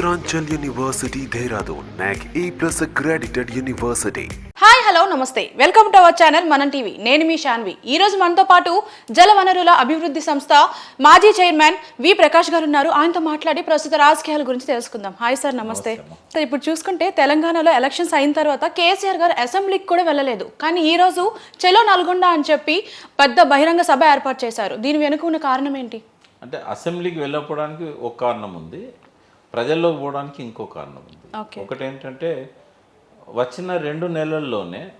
Uttaranchal University, Dehradun, NAC A plus accredited university. Hi hello నమస్తే welcome to our channel Manam TV నేను మీ శాన్వి ఈ రోజు మనతో పాటు జల వనరుల అభివృద్ధి సంస్థ మాజీ చైర్మన్ వి ప్రకాష్ గారు ఉన్నారు. ఆయనతో మాట్లాడి ప్రస్తుత రాజకీయాల గురించి తెలుసుకుందాం. హాయ్ సార్ నమస్తే. సార్ ఇప్పుడు చూసుకుంటే తెలంగాణలో ఎలక్షన్స్ అయిన తర్వాత కేసీఆర్ గారు అసెంబ్లీకి కూడా వెళ్ళలేదు. కానీ ఈ రోజు చెలో నల్గొండ అని చెప్పి పెద్ద బహిరంగ సభ ఏర్పాటు చేశారు. దీని వెనుక ఉన్న కారణం ఏంటి? అంటే అసెంబ్లీకి వెళ్ళకపోవడానికి ఒక కారణం ఉంది. ప్రజల్లోకి పోవడానికి ఇంకో కారణం ఉంది. ఒకటి ఏంటంటే వచ్చిన రెండు నెలల్లోనే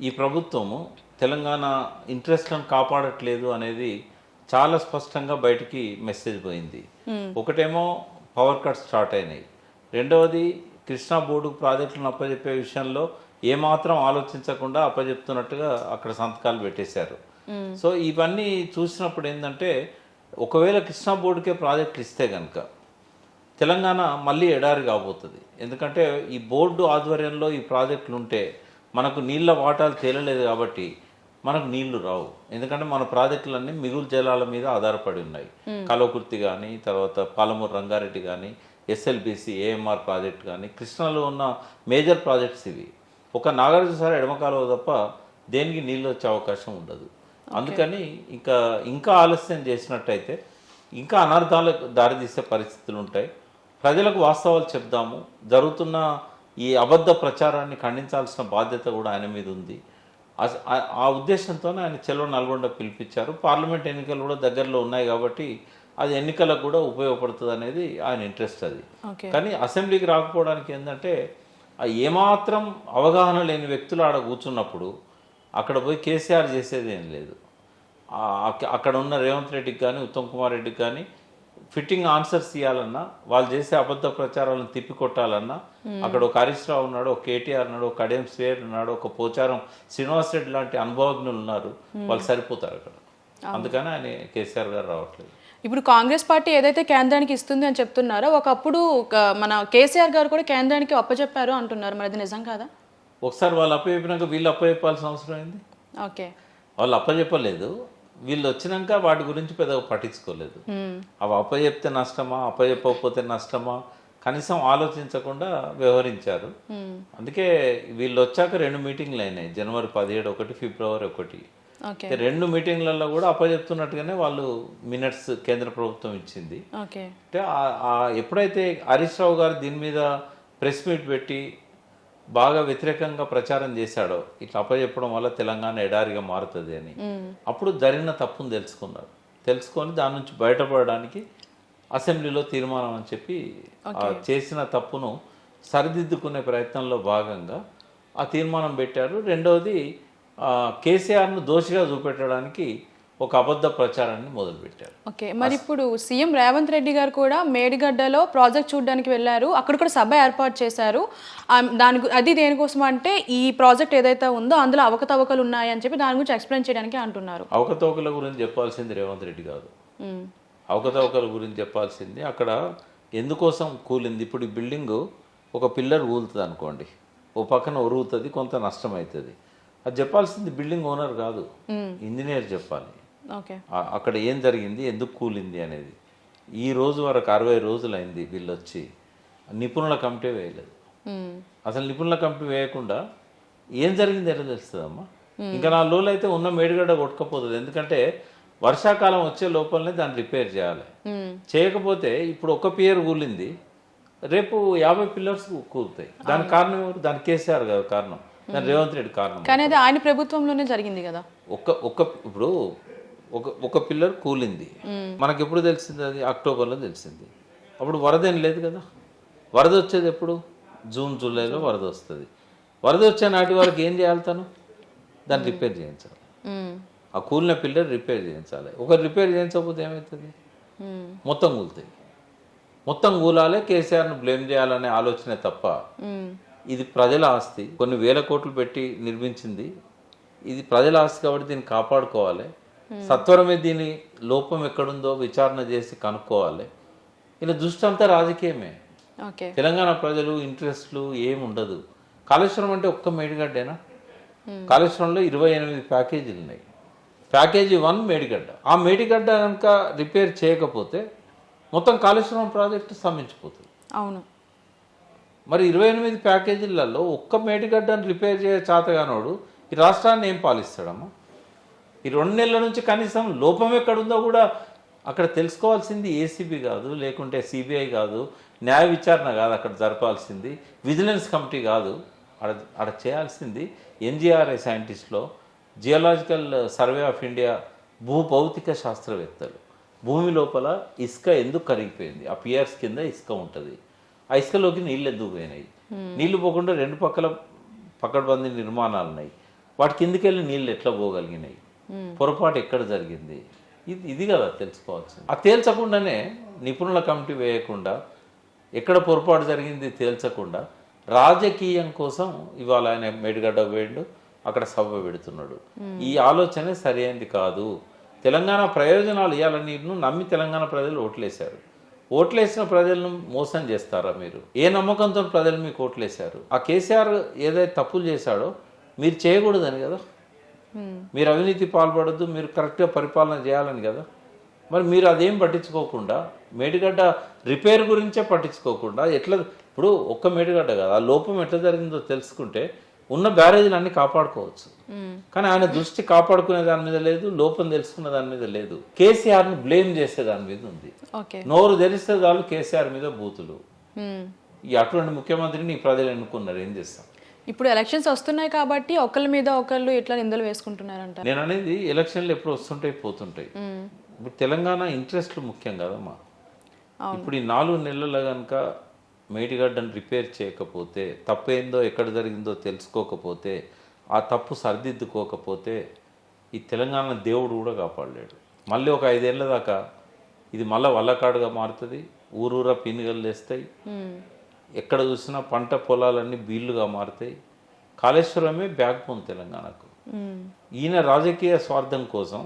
ఈ ప్రభుత్వము తెలంగాణ ఇంట్రెస్ట్లను కాపాడట్లేదు అనేది చాలా స్పష్టంగా బయటికి మెసేజ్ పోయింది. ఒకటేమో పవర్ కట్ స్టార్ట్ అయినాయి. రెండవది కృష్ణా బోర్డు ప్రాజెక్టులను అప్పజెప్పే విషయంలో ఏమాత్రం ఆలోచించకుండా అప్పజెప్తున్నట్టుగా అక్కడ సంతకాలు పెట్టేశారు. సో ఇవన్నీ చూసినప్పుడు ఏంటంటే ఒకవేళ కృష్ణా బోర్డుకే ప్రాజెక్టులు ఇస్తే కనుక తెలంగాణ మళ్ళీ ఎడారి కాబోతుంది. ఎందుకంటే ఈ బోర్డు ఆధ్వర్యంలో ఈ ప్రాజెక్టులు ఉంటే మనకు నీళ్ళ వాటాలు తేలలేదు కాబట్టి మనకు నీళ్ళు రావు. ఎందుకంటే మన ప్రాజెక్టులన్నీ మిగులు జలాల మీద ఆధారపడి ఉన్నాయి. కలవకుర్తి కానీ తర్వాత పాలమూరు రంగారెడ్డి కానీ ఎస్ఎల్బిసి ఏఎంఆర్ ప్రాజెక్ట్ కానీ కృష్ణాలో ఉన్న మేజర్ ప్రాజెక్ట్స్ ఇవి. ఒక నాగార్జున సార్ ఎడమ కాలువ తప్ప దేనికి నీళ్ళు వచ్చే అవకాశం ఉండదు. అందుకని ఇంకా ఇంకా ఆలస్యం చేసినట్టయితే ఇంకా అనర్థాలకు దారితీసే పరిస్థితులు ఉంటాయి ప్రజలకు వాస్తవాలు చెప్దాము. జరుగుతున్న ఈ అబద్ధ ప్రచారాన్ని ఖండించాల్సిన బాధ్యత కూడా ఆయన మీద ఉంది. ఆ- ఉద్దేశంతోనే ఆయన చెలో నల్గొండ పిలిపించారు. పార్లమెంట్ ఎన్నికలు కూడా దగ్గరలో ఉన్నాయి కాబట్టి అది ఎన్నికలకు కూడా ఉపయోగపడుతుంది అనేది ఆయన ఇంట్రెస్ట్ అది. కానీ అసెంబ్లీకి రాకపోవడానికి ఏంటంటే ఏమాత్రం అవగాహన లేని వ్యక్తులు ఆడ కూర్చున్నప్పుడు అక్కడ పోయి కేసీఆర్ చేసేది ఏం లేదు అక్కడ ఉన్న రేవంత్ రెడ్డికి కానీ ఉత్తమ్ కుమార్ రెడ్డికి కానీ ఫిట్టింగ్ ఆన్సర్స్ ఇవ్వాలన్నా వాళ్ళు చేసే అబద్ధ ప్రచారాలను తిప్పికొట్టాలన్నా అక్కడ ఒక హరీష్ రావు ఉన్నాడు ఒక కేటీఆర్ ఉన్నాడు ఒక కడియం స్వేర్ ఉన్నాడు ఒక పోచారం శ్రీనివాస్ రెడ్డి లాంటి అనుభవజ్ఞులు ఉన్నారు వాళ్ళు సరిపోతారు అక్కడ. అందుకని ఆయన కేసీఆర్ గారు రావట్లేదు. ఇప్పుడు కాంగ్రెస్ పార్టీ ఏదైతే కేంద్రానికి ఇస్తుంది అని చెప్తున్నారో ఒకప్పుడు మన కేసీఆర్ గారు కూడా కేంద్రానికి అప్పచెప్పారు అంటున్నారు మరి అది నిజం కాదా? ఒకసారి వాళ్ళు అప్పచెప్పినాక వీళ్ళు అప్పచెప్పాల్సిన అవసరం అయింది ఓకే. వాళ్ళు అప్పచెప్పలేదు వీళ్ళు వచ్చినాక వాటి గురించి పెద్దగా పట్టించుకోలేదు. అవి అప్పచెప్తే నష్టమా అప్పచెప్పకపోతే నష్టమా కనీసం ఆలోచించకుండా వ్యవహరించారు. అందుకే వీళ్ళు వచ్చాక రెండు మీటింగ్లు అయినాయి. జనవరి పదిహేడు ఒకటి ఫిబ్రవరి ఒకటి. రెండు మీటింగ్లలో కూడా అప్పచెప్తున్నట్టుగానే వాళ్ళు మినిట్స్ కేంద్ర ప్రభుత్వం ఇచ్చింది. అంటే ఎప్పుడైతే హరీష్ రావు గారు దీని మీద ప్రెస్ మీట్ పెట్టి బాగా వ్యతిరేకంగా ప్రచారం చేశాడో ఇట్లా అప్పచెప్పడం వల్ల తెలంగాణ ఎడారిగా మారుతుంది అని. అప్పుడు జరిగిన తప్పును తెలుసుకున్నారు తెలుసుకొని దాని నుంచి బయటపడడానికి అసెంబ్లీలో తీర్మానం అని చెప్పి చేసిన తప్పును సరిదిద్దుకునే ప్రయత్నంలో భాగంగా ఆ తీర్మానం పెట్టారు రెండవది కేసీఆర్ను దోషిగా చూపెట్టడానికి ఒక అబద్ధ ప్రచారాన్ని మొదలుపెట్టారు. ఓకే మరి ఇప్పుడు సీఎం రేవంత్ రెడ్డి గారు కూడా మేడిగడ్డలో ప్రాజెక్ట్ చూడడానికి వెళ్ళారు. అక్కడ కూడా సభ ఏర్పాటు చేశారు. దాని అది దేనికోసం అంటే ఈ ప్రాజెక్ట్ ఏదైతే ఉందో అందులో అవకతవకలు ఉన్నాయని చెప్పి దాని గురించి ఎక్స్ప్లెయిన్ చేయడానికి అంటున్నారు. అవకతవకల గురించి చెప్పాల్సింది రేవంత్ రెడ్డి కాదు మ్మ్. అవకతవకల గురించి చెప్పాల్సింది అక్కడ ఎందుకోసం కూలింది? ఇప్పుడు ఈ బిల్డింగు ఒక పిల్లర్ కూలుతుంది అనుకోండి. ఓ పక్కన ఒరుగుతుంది కొంత నష్టం అవుతుంది. అది చెప్పాల్సింది బిల్డింగ్ ఓనర్ కాదు. ఇంజనీర్ చెప్పాలి. అక్కడ ఏం జరిగింది? ఎందుకు కూలింది అనేది. ఈ రోజు వరకు అరవై రోజులైంది వీళ్ళు వచ్చి నిపుణుల కమిటీ వేయలేదు. అసలు నిపుణుల కమిటీ వేయకుండా ఏం జరిగింది ఎలా తెలుస్తుందమ్మా? ఇంకా నాలుగు రోజులు అయితే ఉన్న మేడిగడ్డ కొట్టుకపోతుంది. ఎందుకంటే వర్షాకాలం వచ్చే లోపలనే దాన్ని రిపేర్ చేయాలి. చేయకపోతే ఇప్పుడు ఒక పియర్ కూలింది. రేపు యాభై పిల్లర్స్ కూలుతాయి. దానికి కారణం ఎవరు? దాని కేసీఆర్ కాదు కారణం. దాని రేవంత్ రెడ్డి కారణం. కానీ అది ఆయన ప్రభుత్వంలోనే జరిగింది కదా. ఒక ఒక ఇప్పుడు ఒక ఒక పిల్లర్ కూలింది. మనకి ఎప్పుడు తెలిసింది అది? అక్టోబర్లో తెలిసింది. అప్పుడు వరద ఏం లేదు కదా? వరద వచ్చేది ఎప్పుడు? జూన్ జూలైలో వరద వస్తుంది. వరద వచ్చే నాటి వరకు ఏం చేయాలి తను? దాన్ని రిపేర్ చేయించాలి. ఆ కూలిన పిల్లర్ రిపేర్ చేయించాలి. ఒకరు రిపేర్ చేయించకపోతే ఏమవుతుంది మొత్తం కూలుతాయి. మొత్తం కూలాలే కేసీఆర్ను బ్లేమ్ చేయాలనే ఆలోచనే తప్ప ఇది ప్రజల ఆస్తి. కొన్ని వేల కోట్లు పెట్టి నిర్మించింది. ఇది ప్రజల ఆస్తి కాబట్టి దీన్ని కాపాడుకోవాలి. సత్వరమే దీని లోపం ఎక్కడుందో విచారణ చేసి కనుక్కోవాలి. ఇలా దృష్టి అంతా రాజకీయమే. తెలంగాణ ప్రజలు ఇంట్రెస్ట్లు ఏమి ఉండదు. కాళేశ్వరం అంటే ఒక్క మేడిగడ్డేనా? కాళేశ్వరంలో ఇరవై ఎనిమిది ప్యాకేజీలు ఉన్నాయి. Package one Medigadda. ఆ మేడిగడ్డ కనుక రిపేర్ చేయకపోతే మొత్తం కాళేశ్వరం ప్రాజెక్టు స్తంభించిపోతుంది అవును. మరి ఇరవై ఎనిమిది ప్యాకేజీలలో ఒక్క మేడిగడ్డను రిపేర్ చేయ చాతగానోడు ఈ రాష్ట్రాన్ని ఏం పాలిస్తాడమ్మా? ఈ రెండు నెలల నుంచి కనీసం లోపం ఎక్కడుందో కూడా అక్కడ తెలుసుకోవాల్సింది ఏసీబీ కాదు లేకుంటే సిబిఐ కాదు న్యాయ విచారణ కాదు అక్కడ జరపాల్సింది విజిలెన్స్ కమిటీ కాదు. అక్కడ అక్కడ చేయాల్సింది ఎన్జిఆర్ఐ సైంటిస్ట్లో జియోలాజికల్ సర్వే ఆఫ్ ఇండియా భూభౌతిక శాస్త్రవేత్తలు. భూమి లోపల ఇసుక ఎందుకు కరిగిపోయింది? ఆ పియర్స్ కింద ఇసుక ఉంటుంది. ఆ ఇసుకలోకి నీళ్ళు ఎందుకు పోయినాయి? నీళ్ళు పోకుండా రెండు పక్కల పక్కడబంది నిర్మాణాలు ఉన్నాయి వాటి కిందకి వెళ్ళి నీళ్ళు ఎట్లా పోగలిగినాయి? పొరపాటు ఎక్కడ జరిగింది? ఇది ఇది కదా తెలుసుకోవాల్సింది. ఆ తేల్చకుండానే నిపుణుల కమిటీ వేయకుండా ఎక్కడ పొరపాటు జరిగింది తేల్చకుండా రాజకీయం కోసం ఇవాళ ఆయన మేడిగడ్డ వేయండు అక్కడ సభ పెడుతున్నాడు. ఈ ఆలోచనే సరైనది కాదు. తెలంగాణ ప్రయోజనాలు ఇవ్వాలని నమ్మి తెలంగాణ ప్రజలు ఓట్లేశారు. ఓట్లేసిన ప్రజలను మోసం చేస్తారా మీరు? ఏ నమ్మకంతో ప్రజలు మీకు ఓట్లేశారు? ఆ కేసీఆర్ ఏదైతే తప్పులు చేశాడో మీరు చేయకూడదని కదా? మీరు అవినీతి పాల్పడద్దు మీరు కరెక్ట్గా పరిపాలన చేయాలని కదా. మరి మీరు అదేం పట్టించుకోకుండా మేడిగడ్డ రిపేర్ గురించే పట్టించుకోకుండా ఎట్లా ఇప్పుడు ఒక్క మేడిగడ్డ కదా ఆ లోపం ఎట్లా జరిగిందో తెలుసుకుంటే ఉన్న బ్యారేజీలు అన్ని కాపాడుకోవచ్చు. కానీ ఆయన దృష్టి కాపాడుకునే దాని మీద లేదు లోపం తెలుసుకునే దాని మీద లేదు. కేసీఆర్ను బ్లేమ్ చేసే దాని మీద ఉంది. నోరు తెరిస్తే చాలు కేసీఆర్ మీద బూతులు. ఈ అటువంటి ముఖ్యమంత్రిని ఈ ప్రజలు ఎన్నుకున్నారు ఏం చేస్తాం? ఇప్పుడు ఎలక్షన్స్ వస్తున్నాయి కాబట్టి ఒకళ్ళ మీద ఒకళ్ళు ఇట్లా నిందలు వేసుకుంటున్నారంట? నేను అనేది ఎలక్షన్లు ఎప్పుడు వస్తుంటాయి పోతుంటాయి. ఇప్పుడు తెలంగాణ ఇంట్రెస్ట్లు ముఖ్యం కదమ్మా. ఇప్పుడు ఈ నాలుగు నెలల్లో కనుక మేడిగడ్డను రిపేర్ చేయకపోతే తప్పేందో ఎక్కడ జరిగిందో తెలుసుకోకపోతే ఆ తప్పు సరిదిద్దుకోకపోతే ఈ తెలంగాణ దేవుడు కూడా కాపాడలేడు. మళ్ళీ ఒక ఐదేళ్ళ దాకా ఇది మళ్ళీ వల్లకాడుగా మారుతుంది ఊరూరా పిన్నిగలు లేస్తాయి. మ్మ్. ఎక్కడ చూసినా పంట పొలాలన్నీ బీళ్ళుగా మారుతాయి. కాళేశ్వరమే బ్యాక్ బోన్ తెలంగాణకు. ఈయన రాజకీయ స్వార్థం కోసం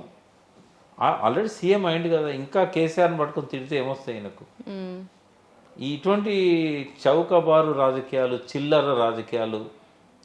ఆల్రెడీ సీఎం అయింది కదా ఇంకా కేసీఆర్ని పట్టుకొని తిడితే ఏమొస్తాయి ఈయనకు? ఇటువంటి చౌకబారు రాజకీయాలు చిల్లర రాజకీయాలు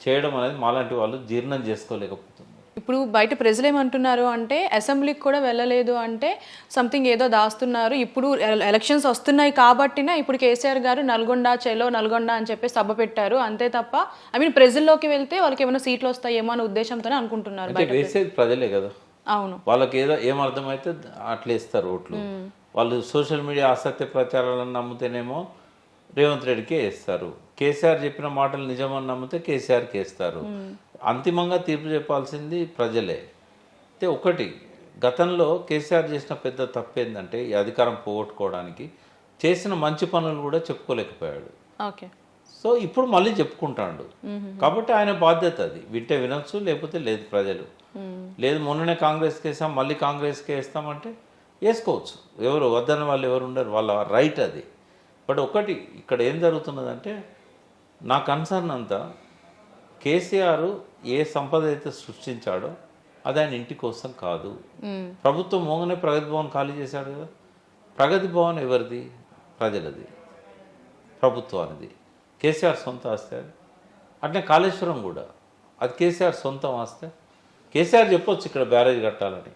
చేయడం అనేది మాలాంటి వాళ్ళు జీర్ణం చేసుకోలేకపోతుంది ఇప్పుడు బయట ప్రజలు ఏమంటున్నారు అంటే అసెంబ్లీకి కూడా వెళ్ళలేదు అంటే సంథింగ్ ఏదో దాస్తున్నారు. ఇప్పుడు ఎల- ఎలక్షన్స్ వస్తున్నాయి కాబట్టినే ఇప్పుడు కేసీఆర్ గారు నల్గొండ చెలో నల్గొండ అని చెప్పి సభ పెట్టారు. అంతే తప్ప ఐ మీన్ ప్రజల్లోకి వెళ్తే వాళ్ళకి ఏమైనా సీట్లు వస్తాయేమో అనే ఉద్దేశంతోనే అనుకుంటున్నారు ప్రజలే. కదా. అవును. వాళ్ళకి ఏదో ఏం అర్థమైతే అట్లా ఇస్తారు ఓట్లు. వాళ్ళు సోషల్ మీడియా అసత్య ప్రచారాలను నమ్మితేనేమో రేవంత్ రెడ్డికే వేస్తారు. కేసీఆర్ చెప్పిన మాటలు నిజమని నమ్మితే కేసీఆర్కి వేస్తారు. అంతిమంగా తీర్పు చెప్పాల్సింది ప్రజలే. అయితే ఒకటి గతంలో కేసీఆర్ చేసిన పెద్ద తప్పు ఏంటంటే ఈ అధికారం పోగొట్టుకోవడానికి చేసిన మంచి పనులు కూడా చెప్పుకోలేకపోయాడు. ఓకే. సో ఇప్పుడు మళ్ళీ చెప్పుకుంటాడు. కాబట్టి ఆయన బాధ్యత అది. వింటే వినొచ్చు లేకపోతే లేదు ప్రజలు. లేదు మొన్ననే కాంగ్రెస్కి వేసాం మళ్ళీ కాంగ్రెస్కి వేస్తామంటే వేసుకోవచ్చు. ఎవరు వద్దన్న వాళ్ళు ఎవరు ఉండరు వాళ్ళ రైట్ అది. బట్ ఒకటి ఇక్కడ ఏం జరుగుతున్నదంటే నా కన్సర్న్ అంతా కేసీఆర్ ఏ సంపద అయితే సృష్టించాడో అది ఆయన ఇంటి కోసం కాదు. ప్రభుత్వం మోగనే ప్రగతి భవన్ ఖాళీ చేశాడు కదా. ప్రగతి భవన్ ఎవరిది? ప్రజలది. ప్రభుత్వానిది. కేసీఆర్ సొంత ఆస్తి అది. అట్లే కాళేశ్వరం కూడా. అది కేసీఆర్ సొంతం ఆస్తి. కేసీఆర్ చెప్పొచ్చు ఇక్కడ బ్యారేజ్ కట్టాలని.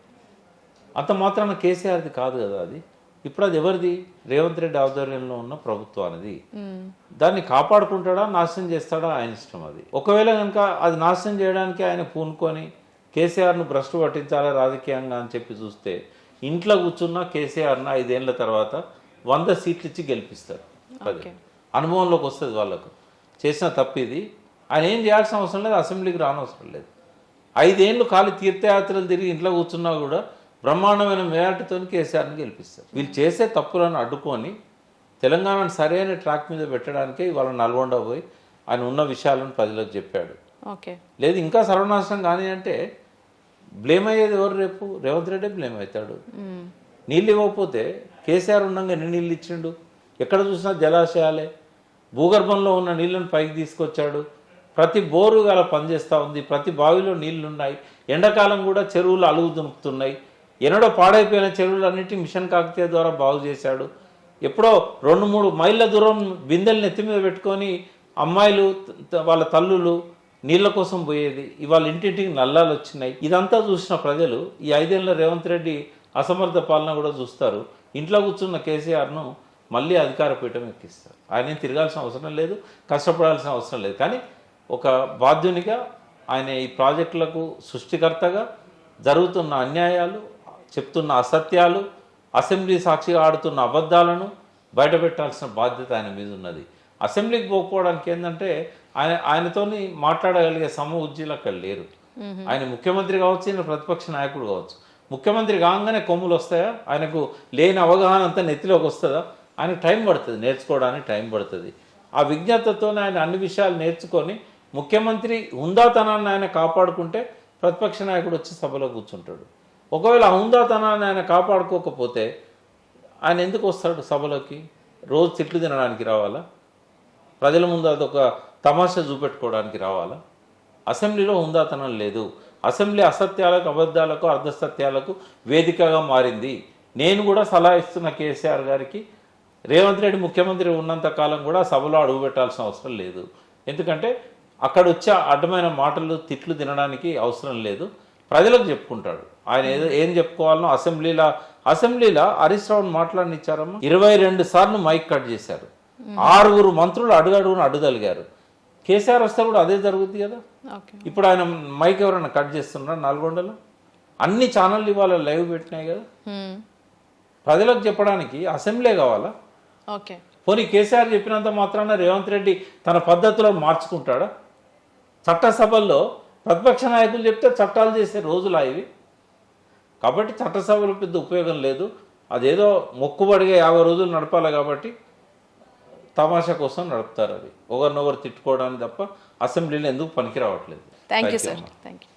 అంత మాత్రాన కేసీఆర్ది కాదు కదా అది. ఇప్పుడు అది ఎవరిది? రేవంత్ రెడ్డి ఆధ్వర్యంలో ఉన్న ప్రభుత్వానిది. దాన్ని కాపాడుకుంటాడా? నాశనం చేస్తాడా? ఆయన ఇష్టం అది. ఒకవేళ కనుక అది నాశనం చేయడానికి ఆయన పూనుకొని కేసీఆర్ను భ్రష్టు పట్టించాలి రాజకీయంగా అని చెప్పి చూస్తే ఇంట్లో కూర్చున్న కేసీఆర్ను ఐదేళ్ళ తర్వాత వంద సీట్లు ఇచ్చి గెలిపిస్తారు. అనుభవంలోకి వస్తుంది వాళ్ళకు. చేసిన తప్పు ఇది ఆయన ఏం చేయాల్సిన అవసరం లేదు అసెంబ్లీకి రానవసరం లేదు. ఐదేళ్ళు ఖాళీ తీర్థయాత్రలు తిరిగి ఇంట్లో కూర్చున్నా కూడా బ్రహ్మాండమైన మేరటితో కేసీఆర్ని గెలిపిస్తారు. వీళ్ళు చేసే తప్పులను అడ్డుకొని తెలంగాణను సరైన ట్రాక్ మీద పెట్టడానికే ఇవాళ నల్గొండ పోయి ఆయన ఉన్న విషయాలను ప్రజలకు చెప్పాడు. ఓకే. లేదు ఇంకా సర్వనాశనం కానీ అంటే బ్లేమ్ అయ్యేది ఎవరు రేపు? రేవంత్ రెడ్డి బ్లేమ్ అవుతాడు. నీళ్ళు ఇవ్వకపోతే కేసీఆర్ ఉండగా ఎన్ని నీళ్ళు ఇచ్చిండు? ఎక్కడ చూసినా జలాశయాలే. భూగర్భంలో ఉన్న నీళ్ళను పైకి తీసుకొచ్చాడు. ప్రతి బోరు గల పనిచేస్తూ ఉంది. ప్రతి బావిలో నీళ్ళు ఉన్నాయి ఎండాకాలం కూడా చెరువులు అలుగు దునుకుతున్నాయి. ఎన్నడో పాడైపోయిన చెరువులన్నిటి మిషన్ కాకతీయ ద్వారా బాగు చేశాడు. ఎప్పుడో రెండు మూడు మైళ్ళ దూరం బిందెల్ని ఎత్తి మీద పెట్టుకొని అమ్మాయిలు వాళ్ళ తల్లులు నీళ్ళ కోసం పోయేది. ఇవాళ ఇంటింటికి నల్లాలు వచ్చినాయి. ఇదంతా చూసిన ప్రజలు ఈ ఐదేళ్ళ రేవంత్ రెడ్డి అసమర్థ పాలన కూడా చూస్తారు. ఇంట్లో కూర్చున్న కేసీఆర్ను మళ్ళీ అధికార పీఠం ఎక్కిస్తారు. ఆయన తిరగాల్సిన అవసరం లేదు కష్టపడాల్సిన అవసరం లేదు. కానీ ఒక బాధ్యునిగా ఆయన ఈ ప్రాజెక్టులకు సృష్టికర్తగా జరుగుతున్న అన్యాయాలు చెప్తున్న అసత్యాలు అసెంబ్లీ సాక్షిగా ఆడుతున్న అబద్ధాలను బయటపెట్టాల్సిన బాధ్యత ఆయన మీద ఉన్నది. అసెంబ్లీకి పోకపోవడానికి ఏంటంటే ఆయన ఆయనతోని మాట్లాడగలిగే సమ ఉజ్జీలు అక్కడ లేరు. ఆయన ముఖ్యమంత్రి కావచ్చు ఈయన ప్రతిపక్ష నాయకుడు కావచ్చు. ముఖ్యమంత్రి కాగానే కొమ్ములు వస్తాయా? ఆయనకు లేని అవగాహన అంతా నెత్తిలోకి వస్తుందా? ఆయనకు టైం పడుతుంది నేర్చుకోవడానికి టైం పడుతుంది. ఆ విజ్ఞతతో ఆయన అన్ని విషయాలు నేర్చుకొని ముఖ్యమంత్రి హుందాతనాన్ని ఆయన కాపాడుకుంటే ప్రతిపక్ష నాయకుడు వచ్చి సభలో కూర్చుంటాడు. ఒకవేళ హుందాతనాన్ని ఆయన కాపాడుకోకపోతే ఆయన ఎందుకు వస్తాడు సభలోకి? రోజు తిట్లు తినడానికి రావాలా? ప్రజల ముందు అదొక తమాషా చూపెట్టుకోవడానికి రావాలా? అసెంబ్లీలో హుందాతనం లేదు. అసెంబ్లీ అసత్యాలకు అబద్ధాలకు అర్ధసత్యాలకు వేదికగా మారింది. నేను కూడా సలహా ఇస్తున్న కేసీఆర్ గారికి రేవంత్ రెడ్డి ముఖ్యమంత్రి ఉన్నంత కాలం కూడా సభలో అడుగు పెట్టాల్సిన అవసరం లేదు. ఎందుకంటే అక్కడ వచ్చే అడ్డమైన మాటలు తిట్లు తినడానికి అవసరం లేదు. ప్రజలకు చెప్పుకుంటాడు. ఆయన ఏదో ఏం చెప్పుకోవాలనో అసెంబ్లీలో అసెంబ్లీలో హరీష్ రావుని మాట్లాడనిచ్చారమ్మా ఇరవై రెండు సార్లు మైక్ కట్ చేశారు. ఆరుగురు మంత్రులు అడుగడుగున అడుగలిగారు కేసీఆర్ వస్తే కూడా అదే జరుగుద్ది కదా? ఇప్పుడు ఆయన మైక్ ఎవరైనా కట్ చేస్తున్నారా నల్గొండలో? అన్ని ఛానళ్ళు ఇవాళ లైవ్ పెట్టినాయి కదా. ప్రజలకు చెప్పడానికి అసెంబ్లీ కావాలా? ఓకే. పోనీ కేసీఆర్ చెప్పినంత మాత్రాన రేవంత్ రెడ్డి తన పద్ధతులను మార్చుకుంటాడా? చట్టసభల్లో ప్రతిపక్ష నాయకులు చెప్తే చట్టాలు చేసే రోజులా ఇవి? కాబట్టి చట్టసభలు పెద్ద ఉపయోగం లేదు. అదేదో మొక్కుబడిగా యాభై రోజులు నడపాలి కాబట్టి తమాషా కోసం నడుపుతారు అది ఒకరినొకరు తిట్టుకోవడానికి తప్ప అసెంబ్లీలో ఎందుకు పనికి రావట్లేదు thank you sir. Thank you